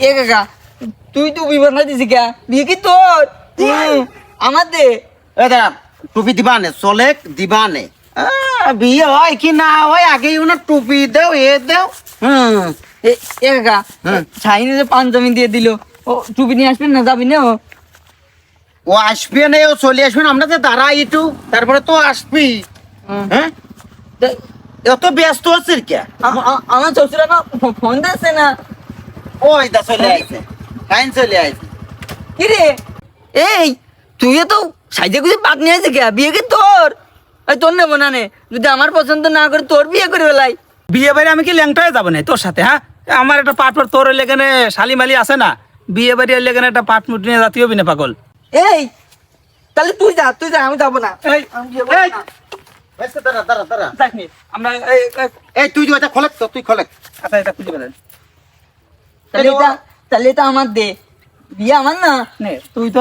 এ- কাকা তুই তো বিমান দিছি কে বিয়ে কি তোর? আমার দে। এ দাঁড়া টুপি দিবানে চলেক দিবানে। আহ, বিয়ে হয় কি না হয় আগে না টুপি দেও এ দেও। হুম এ কাকা। ছাইনি যে পাঞ্জাবি দিয়ে দিল ও টুপি নিয়ে আসবেন না যাবি না ও? ও আসবে না ও চলে আসবে না আমরা যে দাঁড়াই একটু তারপরে তো আসবি। হ্যাঁ? তা- এত ব্যস্ত আছিস কে? আমার শ্বশুরা ফোন দিচ্ছে না। ওই দা চলে আইছে। কাইন চলে আইছে। কি এই তুই তো সাইজে গুজে পাক নিয়ে আছে কে বিয়ে কি তোর? এই তোর নেব না নে যদি আমার পছন্দ না করে তোর বিয়ে করে বেলাই। বিয়ে বাড়ি আমি কি ল্যাংটায় যাব না তোর সাথে হ্যাঁ? আমার একটা পাট তোর লেখানে শালিমালি আছে না বিয়ে বাড়ি লেখানে একটা পাট মুট নিয়ে জাতীয় বিনে পাগল। এই তাহলে তুই যা তুই যা আমি যাব না। এই, এই, না। আচ্ছা দাঁড়া দাঁড়া দাঁড়া। আমরা এই, তুই খোলেক তো তুই খোলেক। আচ্ছা, এটা খুঁজে পেলেন তাহলে এটা তাহলে এটা আমার দে। বিয়ে আমার না? নে তুই তো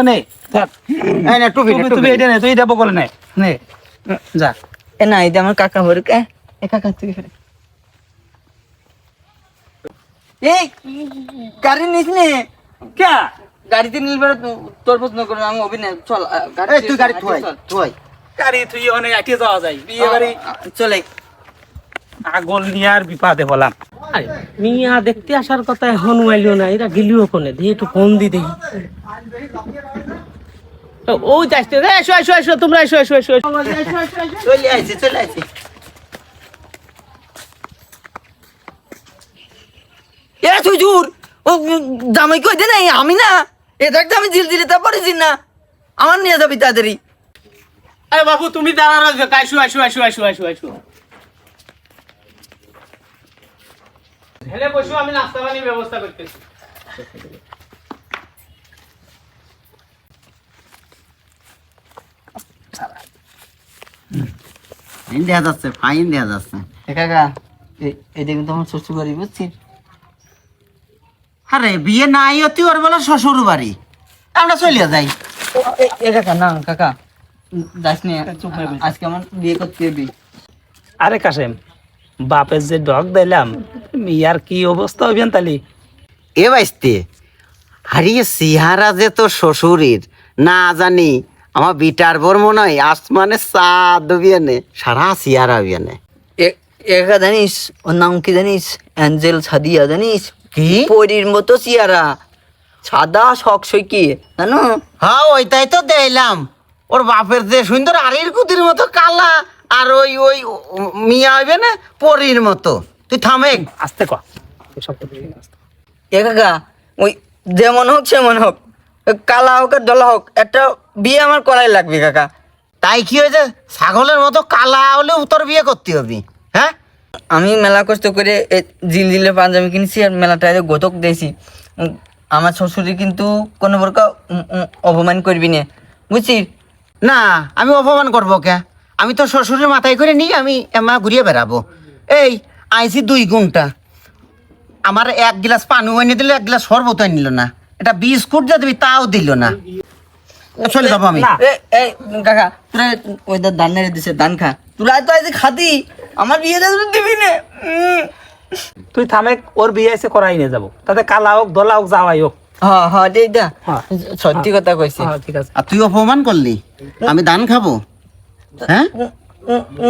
ধর। এই না টুপি টুপি এটা নে তুই এটা বকলে নে। নে যা। এ না এটা আমার কাকা ভরে কে এ কাকা তুই ফেরে এই গাড়ি নিস নে। কে? গাড়িতে নিলবার তোর পছন্দ করে আমি অভিনয় চল এই তুই গাড়ি থুয়াই। থুয়াই। গাড়ি তুই অনেক আটিয়ে যাওয়া যায় বিয়ে বাড়ি। চলে। আগল নিয়ে আর বিপাদে বলাম মিয়া দেখতে আসার কথা এখন আইলো না এরা গেলিও কোনে? দিয়ে একটু ফোন দি দেখি। ও- ওই যাচ্ছে রে এসো এসো এসো তোমরা এসো এসো এসো। চলে আইছে চলে আইছে। এ তুই জুর ও জামাই কই দে নাই? আমি না। এটা আমি জিল দিলে পারিস না। আমার নিয়ে যাবি তাড়াতাড়ি। আরে বাবু তুমি দাঁড়া রয়েছো আসো আসো আসো আসো আসো আসো হেলে বসো আমি নাস্তা পানির ব্যবস্থা করতেছি। ফাইন দেয়া যাচ্ছে ফাইন দেয়া যাচ্ছে। কাকা এ- এটা কিন্তু শ্বশুর বাড়ি বুঝছিস আরে বিয়ে নাই অতি ওর বলা শ্বশুর বাড়ি। আমরা চলিয়া যাই। এ- কাকা না কাকা যাস নি আজকে আমার বিয়ে করতে হবে। আরে কাশেম বাপের যে ডগ দিলাম মিয়ার কি অবস্থা হইবেন তালি এ বাইস্তে হারিয়ে সিহারা যে তো শ্বশুরের না জানি আমার বিটার বর মনে হয় আসমানে চাঁদ বিয়ানে সারা সিহারা বিয়ানে এ- এ জানিস ওর নাম কি জানিস? অ্যাঞ্জেল সাদিয়া জানিস? কি? পরীর মতো চেয়ারা সাদা শখ সইকি জানো? হ্যাঁ ওইটাই তো দেখলাম ওর বাপের যে সুন্দর আরির কুতির মতো কালা আর ওই ওই মিয়া হইবে না? পরীর মতো। তুই থামে আসতে ক। এসব তো ঠিক আছে। এ কাকা ওই যেমন হোক সেমন হোক। কালা হোক আর দলা হোক একটা বিয়ে আমার করাই লাগবে কাকা। তাই কি হয়েছে? ছাগলের মতো কালা হলে উত্তর বিয়ে করতে হবে। হ্যাঁ? আমি মেলা কষ্ট করে জিল জিলে পাঞ্জাবি কিনছি আর মেলাটায় গোতক দিয়েছি। আমার শ্বশুরি কিন্তু কোনো প্রকার অপমান করবি না। বুঝছিস? না আমি অপমান করব কে? আমি তো শ্বশুরের মাথায় করে নিই আমি এমা ঘুরিয়ে বেড়াবো। এই আইছি দুই ঘণ্টা আমার এক গ্লাস পানি এনে দিল এক গ্লাস শরবত নিল না। এটা বিস্কুট যা দিবি তাও দিল না। চলে যাব আমি। এই কাকা তোরা ওই দান নেড়ে দিছে দান খা। তোরা তো আজ খাতি আমার বিয়ে দিবি না। উম। তুই থামে ওর বিয়ে এসে করাই নিয়ে যাব। তাতে কালা হোক দলা হোক যাওয়াই হোক। হ্যাঁ হ্যাঁ হ্যাঁ। সত্যি কথা কইছি। হ্যাঁ ঠিক আছে। আর তুই অপমান করলি? আমি ধান খাব? হ্যাঁ?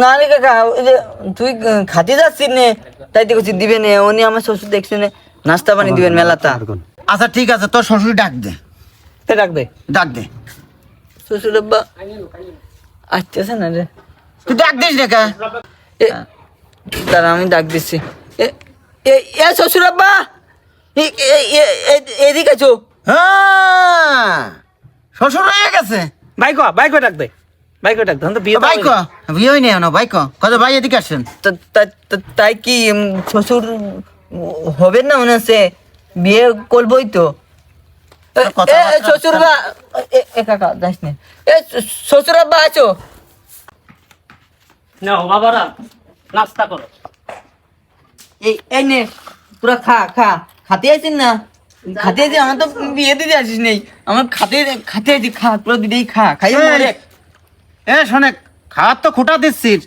না রে কাকা ওই যে তুই খাতে যাচ্ছিস নে তাই তো দিবে নে উনি আমার শ্বশুর দেখছে নে নাস্তা পানি দিবেন মেলাটা। আচ্ছা ঠিক আছে তোর শ্বশুর ডাক দে। তে ডাক দে। ডাক দে। শ্বশুর আব্বা আসতেছে না রে। তুই ডাক দিস এ দাঁড়া আমি ডাক দিচ্ছি। এ এ শ্বশুর আব্বা এদিকে আছো। হ্যাঁ শ্বশুর হয়ে গেছে। বাইক বাইক ডাক দে। বাইক ডাক তো বিয়ে বিয়ে হয়নি ক কত ভাই এদিকে আসেন তাই কি শ্বশুর হবে না মনে হচ্ছে? বিয়ে করবই তো। এ, এ, শ্বশুর বা এ, এ কাকা যাস নে। এ শ- আছো? নাও বাবারা নাস্তা করো। এই এই নে পুরা খা খা। খাতে আছিস না? খাতে আছিস আমার তো বিয়ে দিতে আসিস নেই। আমার খাতে খাতে খা পুরো দিদি খা খাই মরে। এ শোনে খাওয়ার তো খুঁটা দিচ্ছিস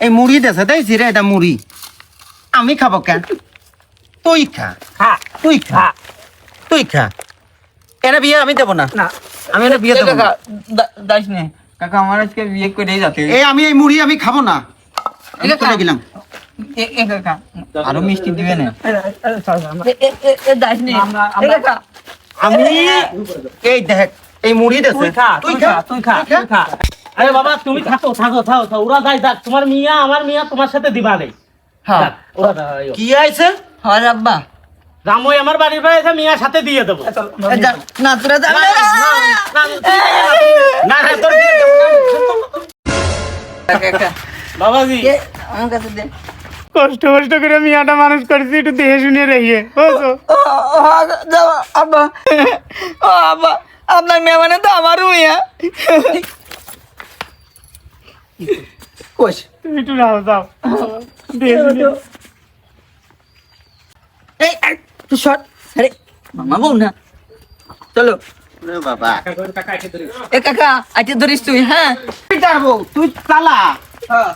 এই মুড়ি দেছে দেখছি রে এটা মুড়ি। আমি খাব কেন? তুই খা। খা। তুই খা। তুই খা। এনে বিয়ে আমি দেবো না। না আমি এনে বিয়ে এ দেবো দাস নে। কাকা আমার আজকে বিয়ে করেই যাতে। এই আমি এই মুড়ি আমি খাব না। আমি এ কাকা। গেলাম। এ এ কাকা। আরও মিষ্টি দিবে না। এ, এ, চল, আমরা- এ এ- এ- এ দাস নে আমরা- এ আমরা- কাকা। আমি এই দেখ এই মুড়ি দেছে। তুই খা তুই খা। তুই খা। আরে বাবা তুমি থাকো থাকো থাকো থাকো ওরা যাই যাক তোমার মিয়া আমার মিয়া তোমার সাথে দিবা নেই হ্যাঁ ওরা কি আইছে হ্যাঁ আব্বা রামই আমার বাড়ির এসে মিয়ার সাথে দিয়ে দেবো না তোরা না তোর বাবাজি আমার কাছে দে কষ্ট কষ্ট করে মিয়াটা মানুষ করেছি একটু দেহে শুনে যাও আব্বা আব্বা আপনার মেয়ে মানে তো আমারও মেয়ে কোষ তুমি একটু এই তুই শট আরে মামা বউ না। চলো। বাবা। এ কাকা ধরিস তুই হ্যাঁ? তুই তুই চালা। হ্যাঁ।